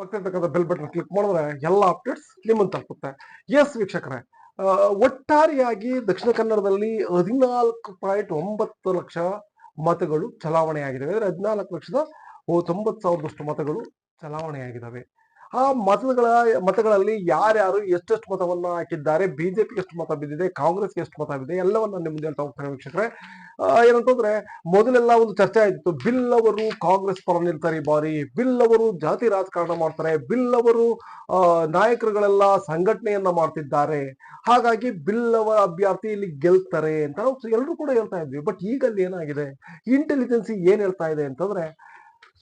ಪಕ್ಕದಲ್ಲಿರ್ತಕ್ಕಂಥ bell button click ಮಾಡಿದ್ರೆ ಎಲ್ಲ updates ನಿಮ್ಮನ್ನು ತಲುಪುತ್ತೆ. ಎಸ್ ವೀಕ್ಷಕರೇ ಒಟ್ಟಾರೆಯಾಗಿ ದಕ್ಷಿಣ ಕನ್ನಡದಲ್ಲಿ ಹದಿನಾಲ್ಕು ಪಾಯಿಂಟ್ ಒಂಬತ್ತು ಲಕ್ಷ ಮತಗಳು ಚಲಾವಣೆಯಾಗಿದ್ದಾವೆ. ಅಂದರೆ ಹದಿನಾಲ್ಕು ಲಕ್ಷದ ತೊಂಬತ್ತು ಸಾವಿರದಷ್ಟು ಮತಗಳು ಚಲಾವಣೆಯಾಗಿದ್ದಾವೆ. ಆ ಮತಗಳ, ಮತಗಳಲ್ಲಿ ಯಾರ್ಯಾರು ಎಷ್ಟೆಷ್ಟು ಮತವನ್ನ ಹಾಕಿದ್ದಾರೆ ಬಿಜೆಪಿ ಎಷ್ಟು ಮತ ಬಿದ್ದಿದೆ, ಕಾಂಗ್ರೆಸ್ಗೆ ಎಷ್ಟು ಮತ ಬಿದ್ದಿದೆ, ಎಲ್ಲವನ್ನ ನಿಮ್ಮ ಮುಂದೆ ಹೇಳ್ತಾ ಹೋಗ್ತಾರೆ ವೀಕ್ಷಕರೇ. ಏನಂತಂದ್ರೆ ಮೊದಲೆಲ್ಲ ಒಂದು ಚರ್ಚೆ ಆಯ್ತು ಬಿಲ್ ಅವರು ಕಾಂಗ್ರೆಸ್ ಪರ ನಿಲ್ತಾರೆ ಈ ಬಾರಿ. ಬಿಲ್ ಅವರು ಜಾತಿ ರಾಜಕಾರಣ ಮಾಡ್ತಾರೆ. ಬಿಲ್ ಅವರು ನಾಯಕರುಗಳೆಲ್ಲ ಸಂಘಟನೆಯನ್ನ ಮಾಡ್ತಿದ್ದಾರೆ. ಹಾಗಾಗಿ ಬಿಲ್ ಅವರ ಅಭ್ಯರ್ಥಿ ಇಲ್ಲಿ ಗೆಲ್ತಾರೆ ಅಂತ ಎಲ್ಲರೂ ಕೂಡ ಹೇಳ್ತಾ ಇದ್ವಿ. ಬಟ್ ಈಗ ಅಲ್ಲಿ ಏನಾಗಿದೆ? ಇಂಟೆಲಿಜೆನ್ಸಿ ಏನ್ ಹೇಳ್ತಾ ಇದೆ ಅಂತಂದ್ರೆ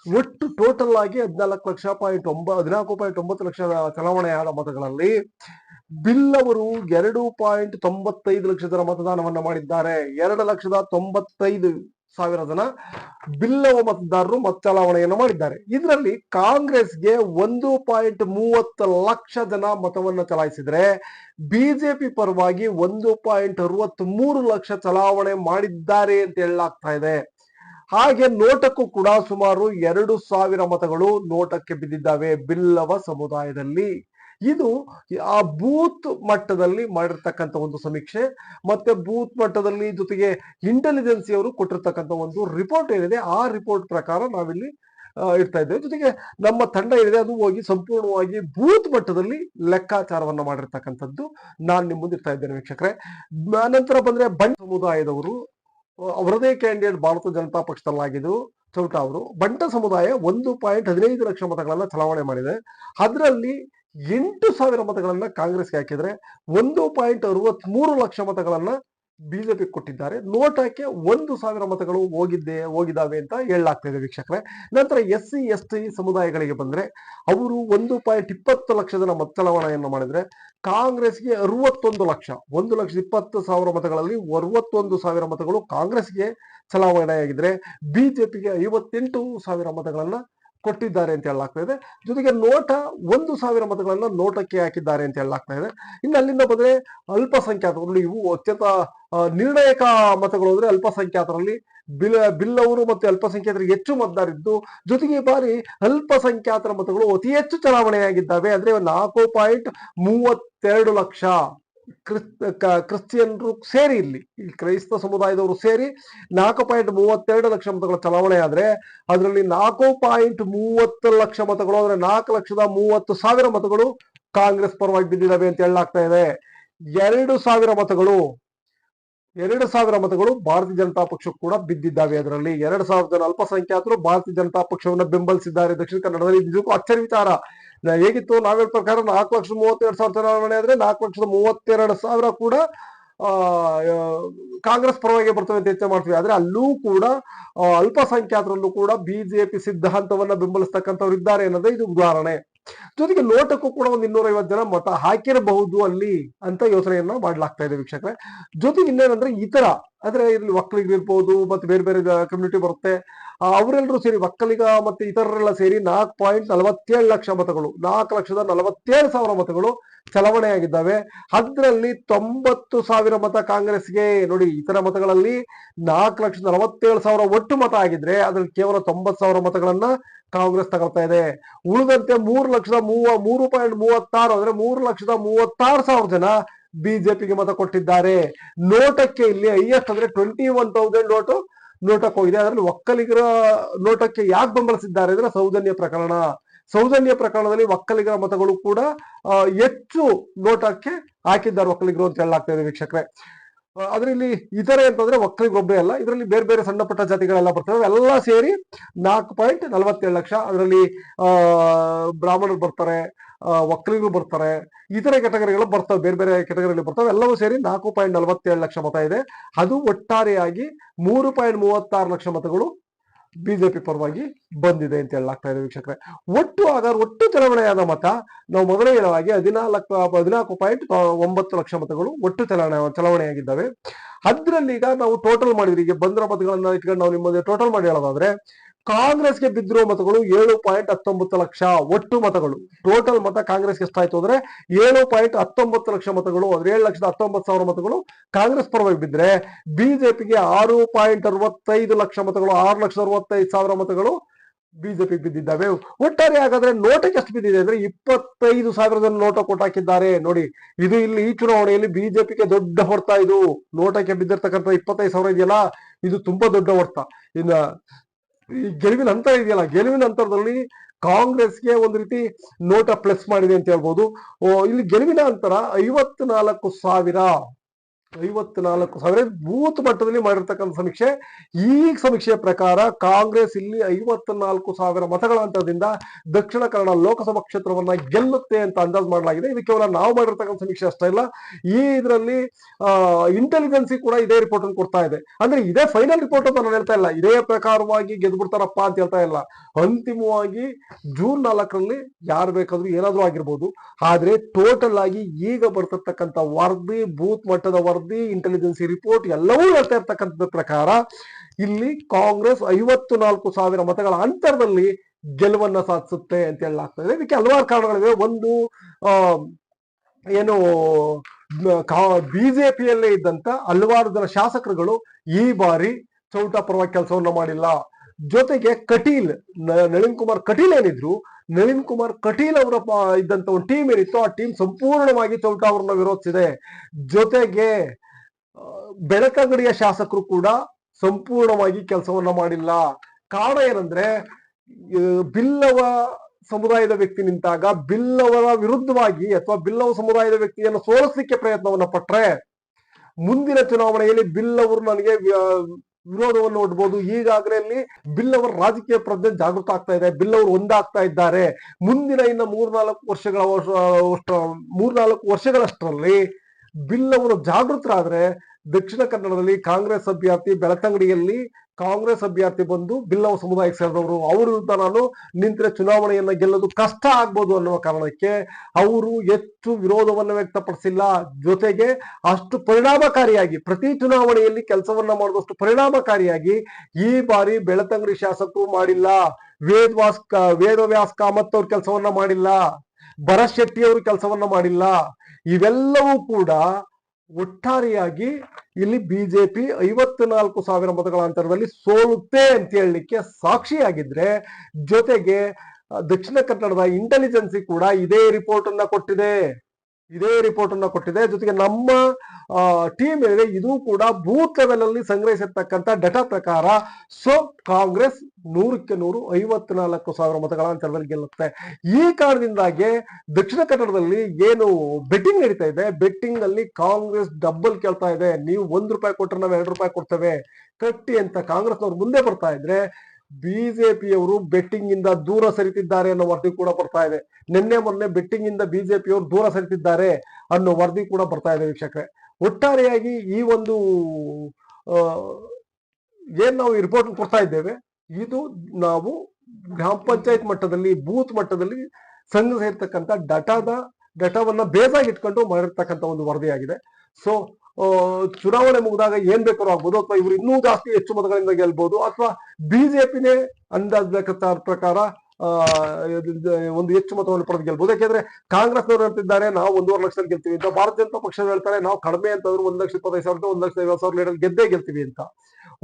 ಒಟ್ಟು ಟೋಟಲ್ ಆಗಿ ಹದಿನಾಲ್ಕು ಲಕ್ಷ ಪಾಯಿಂಟ್ ಒಂಬ, ಹದಿನಾಲ್ಕು ಪಾಯಿಂಟ್ ಒಂಬತ್ತು ಲಕ್ಷ ಚಲಾವಣೆಯಾದ ಮತಗಳಲ್ಲಿ ಬಿಲ್ ಅವರು ಎರಡು ಪಾಯಿಂಟ್ ತೊಂಬತ್ತೈದು ಲಕ್ಷ ಜನ ಮತದಾನವನ್ನು ಮಾಡಿದ್ದಾರೆ. ಎರಡು ಲಕ್ಷದ ತೊಂಬತ್ತೈದು ಸಾವಿರ ಜನ ಬಿಲ್ಲವ ಮತದಾರರು ಮತ ಚಲಾವಣೆಯನ್ನು ಮಾಡಿದ್ದಾರೆ. ಇದರಲ್ಲಿ ಕಾಂಗ್ರೆಸ್ಗೆ ಒಂದು ಪಾಯಿಂಟ್ ಮೂವತ್ತು ಲಕ್ಷ ಜನ ಮತವನ್ನು ಚಲಾಯಿಸಿದ್ರೆ ಬಿಜೆಪಿ ಪರವಾಗಿ ಒಂದು ಪಾಯಿಂಟ್ ಅರವತ್ತ್ ಮೂರು ಲಕ್ಷ ಚಲಾವಣೆ ಮಾಡಿದ್ದಾರೆ ಅಂತ ಹೇಳಲಾಗ್ತಾ ಇದೆ. ಹಾಗೆ ನೋಟಕ್ಕೂ ಕೂಡ ಸುಮಾರು ಎರಡು ಸಾವಿರ ಮತಗಳು ನೋಟಕ್ಕೆ ಬಿದ್ದಿದ್ದಾವೆ ಬಿಲ್ಲವ ಸಮುದಾಯದಲ್ಲಿ. ಇದು ಆ ಬೂತ್ ಮಟ್ಟದಲ್ಲಿ ಮಾಡಿರ್ತಕ್ಕಂಥ ಒಂದು ಸಮೀಕ್ಷೆ. ಮತ್ತೆ ಬೂತ್ ಮಟ್ಟದಲ್ಲಿ ಜೊತೆಗೆ ಇಂಟೆಲಿಜೆನ್ಸಿ ಅವರು ಕೊಟ್ಟಿರ್ತಕ್ಕಂಥ ಒಂದು ರಿಪೋರ್ಟ್ ಏನಿದೆ, ಆ ರಿಪೋರ್ಟ್ ಪ್ರಕಾರ ನಾವಿಲ್ಲಿ ಇಡ್ತಾ ಇದ್ದೇವೆ. ಜೊತೆಗೆ ನಮ್ಮ ತಂಡ ಏನಿದೆ, ಅದು ಹೋಗಿ ಸಂಪೂರ್ಣವಾಗಿ ಬೂತ್ ಮಟ್ಟದಲ್ಲಿ ಲೆಕ್ಕಾಚಾರವನ್ನು ಮಾಡಿರ್ತಕ್ಕಂಥದ್ದು ನಾನು ನಿಮ್ಮ ಮುಂದೆ ಇಡ್ತಾ ಇದ್ದೇನೆ ವೀಕ್ಷಕರೇ. ನಂತರ ಬಂದ್ರೆ ಬಂಡ್ ಸಮುದಾಯದವರು ಅವರದೇ ಕ್ಯಾಂಡಿಡೇಟ್ ಭಾರತೀಯ ಜನತಾ ಪಕ್ಷದಲ್ಲಾಗಿದ್ದು ಚೌಟ ಅವರು, ಬಂಟ ಸಮುದಾಯ ಒಂದು ಪಾಯಿಂಟ್ ಹದಿನೈದು ಲಕ್ಷ ಮತಗಳನ್ನ ಚಲಾವಣೆ ಮಾಡಿದೆ. ಅದರಲ್ಲಿ ಎಂಟು ಸಾವಿರ ಮತಗಳನ್ನ ಕಾಂಗ್ರೆಸ್ಗೆ ಹಾಕಿದ್ರೆ ಒಂದು ಪಾಯಿಂಟ್ ಅರವತ್ತ್ ಮೂರು ಲಕ್ಷ ಮತಗಳನ್ನ ಬಿಜೆಪಿ ಕೊಟ್ಟಿದ್ದಾರೆ. ನೋಟಕ್ಕೆ ಒಂದು ಸಾವಿರ ಮತಗಳು ಹೋಗಿದ್ದೆ, ಹೋಗಿದ್ದಾವೆ ಅಂತ ಹೇಳಲಾಗ್ತಾ ಇದೆ ವೀಕ್ಷಕರೇ. ನಂತರ ಎಸ್ ಸಿ ಎಸ್ ಟಿ ಸಮುದಾಯಗಳಿಗೆ ಬಂದ್ರೆ ಅವರು ಒಂದು ಪಾಯಿಂಟ್ ಇಪ್ಪತ್ತು ಲಕ್ಷ ಜನ ಮತ ಚಲಾವಣೆಯನ್ನು ಮಾಡಿದ್ರೆ ಕಾಂಗ್ರೆಸ್ಗೆ ಅರವತ್ತೊಂದು ಲಕ್ಷ. ಒಂದು ಲಕ್ಷದ ಇಪ್ಪತ್ತು ಸಾವಿರ ಮತಗಳಲ್ಲಿ ಅರವತ್ತೊಂದು ಸಾವಿರ ಮತಗಳು ಕಾಂಗ್ರೆಸ್ಗೆ ಚಲಾವಣೆಯಾಗಿದ್ರೆ ಬಿಜೆಪಿಗೆ ಐವತ್ತೆಂಟು ಸಾವಿರ ಮತಗಳನ್ನ ಕೊಟ್ಟಿದ್ದಾರೆ ಅಂತ ಹೇಳಲಾಗ್ತಾ ಇದೆ. ಜೊತೆಗೆ ನೋಟ ಒಂದು ಸಾವಿರ ಮತಗಳನ್ನ ನೋಟಕ್ಕೆ ಹಾಕಿದ್ದಾರೆ ಅಂತ ಹೇಳಲಾಗ್ತಾ ಇದೆ. ಇನ್ನು ಅಲ್ಲಿಂದ ಬಂದ್ರೆ ಅಲ್ಪಸಂಖ್ಯಾತರು ಇವು ಅತ್ಯಂತ ನಿರ್ಣಾಯಕ ಮತಗಳು ಅಂದ್ರೆ ಅಲ್ಪಸಂಖ್ಯಾತರಲ್ಲಿ ಬಿಲ್ ಬಿಲ್ ಅವರು ಮತ್ತೆ ಅಲ್ಪಸಂಖ್ಯಾತರಿಗೆ ಹೆಚ್ಚು ಮತದಾರಿದ್ದು ಜೊತೆಗೆ ಈ ಬಾರಿ ಅಲ್ಪಸಂಖ್ಯಾತರ ಮತಗಳು ಅತಿ ಹೆಚ್ಚು ಚಲಾವಣೆಯಾಗಿದ್ದಾವೆ. ಅಂದ್ರೆ ನಾಲ್ಕು ಪಾಯಿಂಟ್ ಮೂವತ್ತೆರಡು ಲಕ್ಷ ಕ್ರಿಶ್ಚಿಯನ್ರು ಸೇರಿ ಇಲ್ಲಿ. ಕ್ರೈಸ್ತ ಸಮುದಾಯದವರು ಸೇರಿ ನಾಲ್ಕು ಪಾಯಿಂಟ್ ಮೂವತ್ತೆರಡು ಲಕ್ಷ ಮತಗಳ ಚಲಾವಣೆ ಆದ್ರೆ ಅದರಲ್ಲಿ ನಾಲ್ಕು ಪಾಯಿಂಟ್ ಮೂವತ್ತು ಲಕ್ಷ ಮತಗಳು, ಅಂದ್ರೆ ನಾಲ್ಕು ಲಕ್ಷದ ಮೂವತ್ತು ಸಾವಿರ ಮತಗಳು ಕಾಂಗ್ರೆಸ್ ಪರವಾಗಿ ಬಿದ್ದಿದ್ದಾವೆ ಅಂತ ಹೇಳಲಾಗ್ತಾ ಇದೆ. ಎರಡು ಸಾವಿರ ಮತಗಳು, ಎರಡು ಸಾವಿರ ಮತಗಳು ಭಾರತೀಯ ಜನತಾ ಪಕ್ಷಕ್ಕೂ ಕೂಡ ಬಿದ್ದಿದ್ದಾವೆ ಅದರಲ್ಲಿ. ಎರಡು ಸಾವಿರ ಜನ ಅಲ್ಪಸಂಖ್ಯಾತರು ಭಾರತೀಯ ಜನತಾ ಪಕ್ಷವನ್ನು ಬೆಂಬಲಿಸಿದ್ದಾರೆ. ದಕ್ಷಿಣ ಕನ್ನಡದಲ್ಲಿ ನಿಜಕ್ಕೂ ಅಚ್ಚರಿ ವಿಚಾರ. ನಾ- ಹೇಗಿತ್ತು ನಾವೇ ಪ್ರಕಾರ ನಾಲ್ಕು ಲಕ್ಷದ ಮೂವತ್ತೆರಡು ಸಾವಿರ ಚುನಾವಣೆ ಆದ್ರೆ ನಾಲ್ಕು ಲಕ್ಷದ ಮೂವತ್ತೆರಡು ಸಾವಿರ ಕೂಡ ಕಾಂಗ್ರೆಸ್ ಪರವಾಗಿ ಬರ್ತವೆ ಅಂತ ಯೋಚನೆ ಮಾಡ್ತೀವಿ. ಆದ್ರೆ ಅಲ್ಲೂ ಕೂಡ ಅಲ್ಪಸಂಖ್ಯಾತರಲ್ಲೂ ಕೂಡ ಬಿಜೆಪಿ ಸಿದ್ಧಾಂತವನ್ನ ಬೆಂಬಲಿಸ್ತಕ್ಕಂಥವ್ರು ಇದ್ದಾರೆ ಅನ್ನೋದೇ ಇದು ಉದಾಹರಣೆ. ಜೊತೆಗೆ ನೋಟಕ್ಕೂ ಕೂಡ ಒಂದು ಇನ್ನೂರ ಐವತ್ತು ಜನ ಮತ ಹಾಕಿರಬಹುದು ಅಲ್ಲಿ ಅಂತ ಯೋಚನೆಯನ್ನ ಮಾಡ್ಲಾಗ್ತಾ ಇದೆ ವೀಕ್ಷಕರೇ. ಜೊತೆಗೆ ಇನ್ನೇನಂದ್ರೆ ಇತರ ಅಂದ್ರೆ ಇಲ್ಲಿ ಒಕ್ಕಲಿಗರು ಇರ್ಬೋದು, ಮತ್ತೆ ಬೇರೆ ಬೇರೆ ಕಮ್ಯುನಿಟಿ ಬರುತ್ತೆ. ಅವರೆಲ್ಲರೂ ಸೇರಿ ಒಕ್ಕಲಿಗ ಮತ್ತೆ ಇತರರೆಲ್ಲ ಸೇರಿ ನಾಲ್ಕು ಪಾಯಿಂಟ್ ನಲವತ್ತೇಳು ಲಕ್ಷ ಮತಗಳು, ನಾಲ್ಕು ಲಕ್ಷದ ನಲವತ್ತೇಳು ಸಾವಿರ ಮತಗಳು ಚಲಾವಣೆಯಾಗಿದ್ದಾವೆ ಅದರಲ್ಲಿ ತೊಂಬತ್ತು ಸಾವಿರ ಮತ ಕಾಂಗ್ರೆಸ್ಗೆ ನೋಡಿ, ಇತರ ಮತಗಳಲ್ಲಿ ನಾಲ್ಕು ಲಕ್ಷದ ನಲವತ್ತೇಳು ಸಾವಿರ ಒಟ್ಟು ಮತ ಆಗಿದ್ರೆ ಅದ್ರಲ್ಲಿ ಕೇವಲ ತೊಂಬತ್ತು ಸಾವಿರ ಮತಗಳನ್ನ ಕಾಂಗ್ರೆಸ್ ತಗೊಳ್ತಾ ಇದೆ. ಉಳಿದಂತೆ ಮೂರು ಲಕ್ಷದ ಮೂವ, ಮೂರು ಪಾಯಿಂಟ್ ಮೂವತ್ತಾರು, ಅಂದ್ರೆ ಮೂರು ಲಕ್ಷದ ಮೂವತ್ತಾರು ಸಾವಿರ ಜನ ಬಿಜೆಪಿಗೆ ಮತ ಕೊಟ್ಟಿದ್ದಾರೆ. ನೋಟಕ್ಕೆ ಇಲ್ಲಿ ಹೈಯೆಸ್ಟ್ ಅಂದ್ರೆ ಟ್ವೆಂಟಿ ಒನ್ ತೌಸಂಡ್ ನೋಟು ನೋಟಕ್ಕೆ ಹೋಗಿದೆ ಅದರಲ್ಲಿ ಒಕ್ಕಲಿಗರ ನೋಟಕ್ಕೆ ಯಾಕೆ ಬೆಂಬಲಿಸಿದ್ದಾರೆ ಅಂದ್ರೆ ಸೌಜನ್ಯ ಪ್ರಕರಣ. ಸೌಜನ್ಯ ಪ್ರಕರಣದಲ್ಲಿ ಒಕ್ಕಲಿಗರ ಮತಗಳು ಕೂಡ ಹೆಚ್ಚು ನೋಟಕ್ಕೆ ಹಾಕಿದ್ದಾರೆ ಒಕ್ಕಲಿಗರು ಅಂತ ಹೇಳಲಾಗ್ತಾ ಇದೆ ವೀಕ್ಷಕರೇ. ಅದರಲ್ಲಿ ಇತರೆ ಅಂತಂದ್ರೆ ಒಕ್ಕಲಿಗೊಬ್ಬರೇ ಅಲ್ಲ, ಇದರಲ್ಲಿ ಬೇರೆ ಬೇರೆ ಸಣ್ಣ ಪುಟ್ಟ ಜಾತಿಗಳೆಲ್ಲ ಬರ್ತವೆ. ಎಲ್ಲ ಸೇರಿ ನಾಲ್ಕು ಪಾಯಿಂಟ್ ನಲವತ್ತೇಳು ಲಕ್ಷ. ಅದರಲ್ಲಿ ಬ್ರಾಹ್ಮಣರು ಬರ್ತಾರೆ. ಒಕ್ಕಲಿಗರು ಬರ್ತಾರೆ, ಇತರೆ ಕೆಟಗರಿಗಳು ಬರ್ತವೆ, ಬೇರೆ ಬೇರೆ ಕೆಟಗರಿಗಳು ಬರ್ತವೆ, ಎಲ್ಲವೂ ಸೇರಿ ನಾಲ್ಕು ಪಾಯಿಂಟ್ ನಲವತ್ತೇಳು ಲಕ್ಷ ಮತ ಇದೆ. ಅದು ಒಟ್ಟಾರೆಯಾಗಿ ಮೂರು ಪಾಯಿಂಟ್ ಮೂವತ್ತಾರು ಲಕ್ಷ ಮತಗಳು ಬಿಜೆಪಿ ಪರವಾಗಿ ಬಂದಿದೆ ಅಂತ ಹೇಳಲಾಗ್ತಾ ಇದೆ ವೀಕ್ಷಕರೇ. ಒಟ್ಟು ಹಾಗಾದ್ರೆ ಒಟ್ಟು ಚಲಾವಣೆಯಾದ ಮತ ನಾವು ಮೊದಲೇ ಹೇಳುವಾಗಿ ಹದಿನಾಲ್ಕು ಹದಿನಾಲ್ಕು ಪಾಯಿಂಟ್ ಒಂಬತ್ತು ಲಕ್ಷ ಮತಗಳು ಒಟ್ಟು ಚಲಾವಣೆ, ಚಲಾವಣೆಯಾಗಿದ್ದಾವೆ. ಅದ್ರಲ್ಲಿ ಈಗ ನಾವು ಟೋಟಲ್ ಮಾಡಿದ್ರಿ, ಈಗ ಬಂದಿರೋ ಮತಗಳನ್ನ ಇಟ್ಕೊಂಡು ನಾವು ನಿಮ್ಮ ಟೋಟಲ್ ಮಾಡಿ ಹೇಳೋದಾದ್ರೆ ಕಾಂಗ್ರೆಸ್ಗೆ ಬಿದ್ದಿರೋ ಮತಗಳು ಏಳು ಪಾಯಿಂಟ್ ಹತ್ತೊಂಬತ್ತು ಲಕ್ಷ ಒಟ್ಟು ಮತಗಳು. ಟೋಟಲ್ ಮತ ಕಾಂಗ್ರೆಸ್ಗೆ ಎಷ್ಟಾಯ್ತು ಅಂದ್ರೆ ಏಳು ಪಾಯಿಂಟ್ ಹತ್ತೊಂಬತ್ತು ಲಕ್ಷ ಮತಗಳು, ಅಂದ್ರೆ ಏಳು ಲಕ್ಷದ ಹತ್ತೊಂಬತ್ತು ಸಾವಿರ ಮತಗಳು ಕಾಂಗ್ರೆಸ್ ಪರವಾಗಿ ಬಿದ್ರೆ ಬಿಜೆಪಿಗೆ ಆರು ಪಾಯಿಂಟ್ ಅರವತ್ತೈದು ಲಕ್ಷ ಮತಗಳು, ಆರು ಲಕ್ಷದ ಅರವತ್ತೈದು ಸಾವಿರ ಮತಗಳು ಬಿಜೆಪಿ ಬಿದ್ದಿದ್ದಾವೆ. ಒಟ್ಟಾರೆ ಹಾಗಾದ್ರೆ ನೋಟಕ್ಕೆ ಎಷ್ಟು ಬಿದ್ದಿದೆ ಅಂದ್ರೆ ಇಪ್ಪತ್ತೈದು ಸಾವಿರದ ನೋಟ ಕೊಟ್ಟು ಹಾಕಿದ್ದಾರೆ. ನೋಡಿ, ಇದು ಇಲ್ಲಿ ಈ ಚುನಾವಣೆಯಲ್ಲಿ ಬಿಜೆಪಿಗೆ ದೊಡ್ಡ ಹೊಡ್ತಾ ಇದು. ನೋಟಕ್ಕೆ ಬಿದ್ದಿರ್ತಕ್ಕಂಥ ಇಪ್ಪತ್ತೈದು ಸಾವಿರ ಇದೆಯಲ್ಲ, ಇದು ತುಂಬಾ ದೊಡ್ಡ ಹೊಡ್ತ ಇನ್ನ ಈ ಗೆಲುವಿನ ಅಂತರ ಇದೆಯಲ್ಲ? ಗೆಲುವಿನ ಅಂತರದಲ್ಲಿ ಕಾಂಗ್ರೆಸ್ಗೆ ಒಂದು ರೀತಿ ನೋಟ ಪ್ಲಸ್ ಮಾಡಿದೆ ಅಂತ ಹೇಳ್ಬೋದು. ಇಲ್ಲಿ ಗೆಲುವಿನ ಅಂತರ ಐವತ್ನಾಲ್ಕು ಸಾವಿರ ಐವತ್ನಾಲ್ಕು ಸಾವಿರ ಬೂತ್ ಮಟ್ಟದಲ್ಲಿ ಮಾಡಿರ್ತಕ್ಕಂಥ ಸಮೀಕ್ಷೆ. ಈ ಸಮೀಕ್ಷೆಯ ಪ್ರಕಾರ ಕಾಂಗ್ರೆಸ್ ಇಲ್ಲಿ ಐವತ್ನಾಲ್ಕು ಸಾವಿರ ಮತಗಳ ಅಂತರದಿಂದ ದಕ್ಷಿಣ ಕನ್ನಡ ಲೋಕಸಭಾ ಕ್ಷೇತ್ರವನ್ನ ಗೆಲ್ಲುತ್ತೆ ಅಂತ ಅಂದಾಜು ಮಾಡಲಾಗಿದೆ. ಇದು ಕೇವಲ ನಾವು ಮಾಡಿರ್ತಕ್ಕಂಥ ಸಮೀಕ್ಷೆ ಅಷ್ಟೇ ಇಲ್ಲ ಈ ಇದರಲ್ಲಿ ಇಂಟೆಲಿಜೆನ್ಸಿ ಕೂಡ ಇದೇ ರಿಪೋರ್ಟ್ ಅನ್ನು ಕೊಡ್ತಾ ಇದೆ. ಅಂದ್ರೆ ಇದೇ ಫೈನಲ್ ರಿಪೋರ್ಟ್ ಅಂತ ನಾನು ಹೇಳ್ತಾ ಇಲ್ಲ. ಇದೇ ಪ್ರಕಾರವಾಗಿ ಗೆದ್ಬಿಡ್ತಾರಪ್ಪ ಅಂತ ಹೇಳ್ತಾ ಇಲ್ಲ. ಅಂತಿಮವಾಗಿ ಜೂನ್ ನಾಲ್ಕರಲ್ಲಿ ಯಾರು ಬೇಕಾದ್ರೂ ಏನಾದ್ರೂ ಆಗಿರ್ಬೋದು. ಆದ್ರೆ ಟೋಟಲ್ ಆಗಿ ಈಗ ಬರ್ತಿರ್ತಕ್ಕಂಥ ವರದಿ ಬೂತ್ ಮಟ್ಟದ ವರದಿ ಇಂಟೆಲಿಜೆನ್ಸಿ ರಿಪೋರ್ಟ್ ಎಲ್ಲವೂ ಹೇಳ್ತಾ ಇರ್ತಕ್ಕಂಥದ್ದು ಪ್ರಕಾರ ಇಲ್ಲಿ ಕಾಂಗ್ರೆಸ್ ಐವತ್ತು ನಾಲ್ಕು ಸಾವಿರ ಮತಗಳ ಅಂತರದಲ್ಲಿ ಗೆಲುವನ್ನ ಸಾಧಿಸುತ್ತೆ ಅಂತ ಹೇಳಲಾಗ್ತದೆ ಇದಕ್ಕೆ ಹಲವಾರು ಕಾರಣಗಳಿವೆ. ಒಂದು ಏನು ಬಿಜೆಪಿಯಲ್ಲೇ ಇದ್ದಂತ ಹಲವಾರು ಜನ ಶಾಸಕರುಗಳು ಈ ಬಾರಿ ಚೌಟ ಪರವಾಗಿ ಕೆಲಸವನ್ನ ಮಾಡಿಲ್ಲ. ಜೊತೆಗೆ ಕಟೀಲ್ ನಳಿನ್ ಕುಮಾರ್ ಕಟೀಲ್ ಏನಿದ್ರು, ನಳಿನ್ ಕುಮಾರ್ ಕಟೀಲ್ ಅವರ ಇದ್ದಂತ ಒಂದು ಟೀಮ್ ಏನಿತ್ತು, ಆ ಟೀಮ್ ಸಂಪೂರ್ಣವಾಗಿ ಚೌಟ ಅವರನ್ನ ವಿರೋಧಿಸಿದೆ. ಜೊತೆಗೆ ಬೆಳಕಂಗಡಿಯ ಶಾಸಕರು ಕೂಡ ಸಂಪೂರ್ಣವಾಗಿ ಕೆಲಸವನ್ನ ಮಾಡಿಲ್ಲ. ಕಾರಣ ಏನಂದ್ರೆ ಬಿಲ್ಲವ ಸಮುದಾಯದ ವ್ಯಕ್ತಿ ನಿಂತಾಗ ಬಿಲ್ಲವರ ವಿರುದ್ಧವಾಗಿ ಅಥವಾ ಬಿಲ್ಲವ ಸಮುದಾಯದ ವ್ಯಕ್ತಿಯನ್ನು ಸೋಲಿಸಲಿಕ್ಕೆ ಪ್ರಯತ್ನವನ್ನ ಪಟ್ರೆ, ಮುಂದಿನ ಚುನಾವಣೆಯಲ್ಲಿ ಬಿಲ್ ಅವರು ನನಗೆ ವಿರೋಧವನ್ನು ನೋಡ್ಬೋದು. ಈಗಾಗಲೇ ಅಲ್ಲಿ ಬಿಲ್ ಅವರ ರಾಜಕೀಯ ಪ್ರಜ್ಞೆ ಜಾಗೃತ ಆಗ್ತಾ ಇದೆ. ಬಿಲ್ ಅವರು ಒಂದಾಗ್ತಾ ಇದ್ದಾರೆ. ಮುಂದಿನ ಇನ್ನು ಮೂರ್ನಾಲ್ಕು ವರ್ಷಗಳ ಮೂರ್ನಾಲ್ಕು ವರ್ಷಗಳಷ್ಟರಲ್ಲಿ ಬಿಲ್ ಅವರು ಜಾಗೃತರಾದ್ರೆ ದಕ್ಷಿಣ ಕನ್ನಡದಲ್ಲಿ ಕಾಂಗ್ರೆಸ್ ಅಭ್ಯರ್ಥಿ ಬೆಳತಂಗಡಿಯಲ್ಲಿ ಕಾಂಗ್ರೆಸ್ ಅಭ್ಯರ್ಥಿ ಬಂದು ಬಿಲ್ಲವ ಸಮುದಾಯಕ್ಕೆ ಸೇರಿದವರು ಅವ್ರ ವಿರುದ್ಧ ನಾನು ನಿಂತರೆ ಚುನಾವಣೆಯನ್ನ ಗೆಲ್ಲೋದು ಕಷ್ಟ ಆಗ್ಬೋದು ಅನ್ನುವ ಕಾರಣಕ್ಕೆ ಅವರು ಹೆಚ್ಚು ವಿರೋಧವನ್ನು ವ್ಯಕ್ತಪಡಿಸಿಲ್ಲ. ಜೊತೆಗೆ ಅಷ್ಟು ಪರಿಣಾಮಕಾರಿಯಾಗಿ ಪ್ರತಿ ಚುನಾವಣೆಯಲ್ಲಿ ಕೆಲಸವನ್ನ ಮಾಡಿದಷ್ಟು ಪರಿಣಾಮಕಾರಿಯಾಗಿ ಈ ಬಾರಿ ಬೆಳತಂಗಡಿ ಶಾಸಕರು ಮಾಡಿಲ್ಲ. ವೇದವಾಸ್ ವೇದ ವೇದವ್ಯಾಸ್ ಕಾಮತ್ ಅವ್ರ ಕೆಲಸವನ್ನ ಮಾಡಿಲ್ಲ. ಭರತ್ ಶೆಟ್ಟಿ ಅವರು ಕೆಲಸವನ್ನ ಮಾಡಿಲ್ಲ. ಇವೆಲ್ಲವೂ ಕೂಡ ಒಟ್ಟಾರೆಯಾಗಿ ಇಲ್ಲಿ ಬಿಜೆಪಿ ಐವತ್ನಾಲ್ಕು ಸಾವಿರ ಮತಗಳ ಅಂತರದಲ್ಲಿ ಸೋಲುತ್ತೆ ಅಂತ ಹೇಳಲಿಕ್ಕೆ ಸಾಕ್ಷಿಯಾಗಿದ್ರೆ ಜೊತೆಗೆ ದಕ್ಷಿಣ ಕನ್ನಡದ ಇಂಟೆಲಿಜೆನ್ಸಿ ಕೂಡ ಇದೇ ರಿಪೋರ್ಟ್ ಅನ್ನ ಕೊಟ್ಟಿದೆ. ಇದೇ ರಿಪೋರ್ಟ್ ಅನ್ನ ಕೊಟ್ಟಿದೆ. ಜೊತೆಗೆ ನಮ್ಮ ಟೀಮ್ ಏನಿದೆ, ಇದು ಕೂಡ ಬೂತ್ ಲೆವೆಲ್ ಅಲ್ಲಿ ಸಂಗ್ರಹಿಸಿರ್ತಕ್ಕಂಥ ಡೇಟಾ ಪ್ರಕಾರ ಸೊ ಕಾಂಗ್ರೆಸ್ ನೂರಕ್ಕೆ ನೂರು, ಐವತ್ನಾಲ್ಕು ಸಾವಿರ ಮತಗಳ ಅಂತರದಲ್ಲಿ ಗೆಲ್ಲುತ್ತೆ. ಈ ಕಾರಣದಿಂದಾಗಿ ದಕ್ಷಿಣ ಕನ್ನಡದಲ್ಲಿ ಏನು ಬೆಟ್ಟಿಂಗ್ ನಡೀತಾ ಇದೆ ಬೆಟ್ಟಿಂಗ್ ಅಲ್ಲಿ ಕಾಂಗ್ರೆಸ್ ಡಬ್ಬಲ್ ಕೇಳ್ತಾ ಇದೆ. ನೀವು ಒಂದ್ ರೂಪಾಯಿ ಕೊಟ್ಟರೆ ನಾವು ಎರಡು ರೂಪಾಯಿ ಕೊಡ್ತೇವೆ. ಕಟ್ಟಿ ಅಂತ ಕಾಂಗ್ರೆಸ್ನವ್ರು ಮುಂದೆ ಬರ್ತಾ ಇದ್ರೆ ಬಿಜೆಪಿಯವರು ಬೆಟ್ಟಿಂಗ್ ಇಂದ ದೂರ ಸರಿತಿದ್ದಾರೆ ಅನ್ನೋ ವರದಿ ಕೂಡ ಬರ್ತಾ ಇದೆ. ನಿನ್ನೆ ಮೊನ್ನೆ ಬೆಟ್ಟಿಂಗ್ ಇಂದ ಬಿಜೆಪಿಯವರು ದೂರ ಸರಿತಿದ್ದಾರೆ ಅನ್ನೋ ವರದಿ ಕೂಡ ಬರ್ತಾ ಇದೆ ವೀಕ್ಷಕರೆ. ಒಟ್ಟಾರೆಯಾಗಿ ಈ ಒಂದು ಏನ್ ನಾವು ರಿಪೋರ್ಟ್ ಕೊಡ್ತಾ ಇದ್ದೇವೆ? ಇದು ನಾವು ಗ್ರಾಮ ಪಂಚಾಯತ್ ಮಟ್ಟದಲ್ಲಿ, ಬೂತ್ ಮಟ್ಟದಲ್ಲಿ ಸಂಗ್ರಹಿರ್ತಕ್ಕಂಥ ಡಟಾದ ಡಟಾವನ್ನ ಬೇಸಾಗಿ ಇಟ್ಕೊಂಡು ಮಾಡಿರ್ತಕ್ಕಂಥ ಒಂದು ವರದಿಯಾಗಿದೆ. ಸೊ ಚುನಾವಣೆ ಮುಗಿದಾಗ ಏನ್ ಬೇಕಾದ್ರೂ ಆಗ್ಬೋದು, ಅಥವಾ ಇವರು ಇನ್ನೂ ಜಾಸ್ತಿ ಹೆಚ್ಚು ಮತಗಳಿಂದ ಗೆಲ್ಬಹುದು ಅಥವಾ ಬಿಜೆಪಿನೇ ಅಂದಾಜ್ ಲೆಕ್ಕಾಚಾರ ಪ್ರಕಾರ ಒಂದು ಹೆಚ್ಚು ಮತವನ್ನು ಪಡೆದು ಗೆಲ್ಬಹುದು ಯಾಕೆಂದ್ರೆ ಕಾಂಗ್ರೆಸ್ನವರು ಹೇಳ್ತಿದ್ದಾರೆ, ನಾವು ಒಂದೂವರೆ ಲಕ್ಷ ಗೆಲ್ತೀವಿ ಅಂತ. ಭಾರತೀಯ ಜನತಾ ಪಕ್ಷ ಹೇಳ್ತಾರೆ, ನಾವು ಕಡಿಮೆ ಅಂತಂದ್ರೆ ಒಂದ್ ಲಕ್ಷ, ಇಪ್ಪತ್ತೈದು ಸಾವಿರದ ಒಂದ್ ಲಕ್ಷ ಐವತ್ತು ಸಾವಿರ ಲೀಡರ್ ಗೆದ್ದೇ ಗೆಲ್ತೀವಿ ಅಂತ.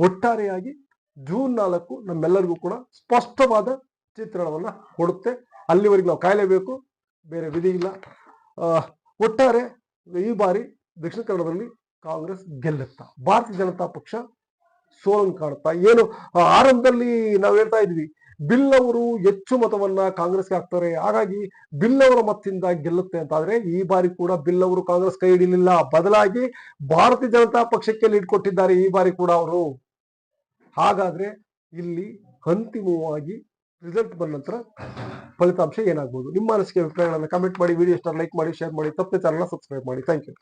ಒಟ್ಟಾರೆಯಾಗಿ ಜೂನ್ ನಾಲ್ಕು ನಮ್ಮೆಲ್ಲರಿಗೂ ಕೂಡ ಸ್ಪಷ್ಟವಾದ ಚಿತ್ರಣವನ್ನ ಕೊಡುತ್ತೆ. ಅಲ್ಲಿವರೆಗೆ ನಾವು ಕಾಯಲೇಬೇಕು, ಬೇರೆ ವಿಧಿ ಇಲ್ಲ. ಒಟ್ಟಾರೆ ಈ ಬಾರಿ ದಕ್ಷಿಣ ಕನ್ನಡದಲ್ಲಿ ಕಾಂಗ್ರೆಸ್ ಗೆಲ್ಲುತ್ತಾ. ಭಾರತೀಯ ಜನತಾ ಪಕ್ಷ ಸೋಲನ್ನು ಕಾಣುತ್ತಾ ಏನು ಆರಂಭದಲ್ಲಿ ನಾವು ಹೇಳ್ತಾ ಇದ್ವಿ, ಬಿಲ್ ಅವರು ಹೆಚ್ಚು ಮತವನ್ನ ಕಾಂಗ್ರೆಸ್ಗೆ ಹಾಕ್ತಾರೆ. ಹಾಗಾಗಿ ಬಿಲ್ ಅವರ ಮತದಿಂದ ಗೆಲ್ಲುತ್ತೆ ಅಂತ ಆದ್ರೆ ಈ ಬಾರಿ ಕೂಡ ಬಿಲ್ ಅವರು ಕಾಂಗ್ರೆಸ್ ಕೈ ಹಿಡಿಲಿಲ್ಲ. ಬದಲಾಗಿ ಭಾರತೀಯ ಜನತಾ ಪಕ್ಷಕ್ಕೆ ಲೀಡ್ ಕೊಟ್ಟಿದ್ದಾರೆ ಈ ಬಾರಿ ಕೂಡ ಅವರು. ಹಾಗಾದ್ರೆ ಇಲ್ಲಿ ಅಂತಿಮವಾಗಿ ರಿಸಲ್ಟ್ ಬಂದ ನಂತರ ಫಲಿತಾಂಶ ಏನಾಗ್ಬೋದು? ನಿಮ್ಮ ಅನಿಸಿಕೆ, ಅಭಿಪ್ರಾಯಗಳನ್ನು ಕಮೆಂಟ್ ಮಾಡಿ ವಿಡಿಯೋ ಇಷ್ಟ ಲೈಕ್ ಮಾಡಿ ಶೇರ್ ಮಾಡಿ, ತಪ್ಪದೆ ಚಾನಲ್ ಸಬ್ಸ್ಕ್ರೈಬ್ ಮಾಡಿ. Thank you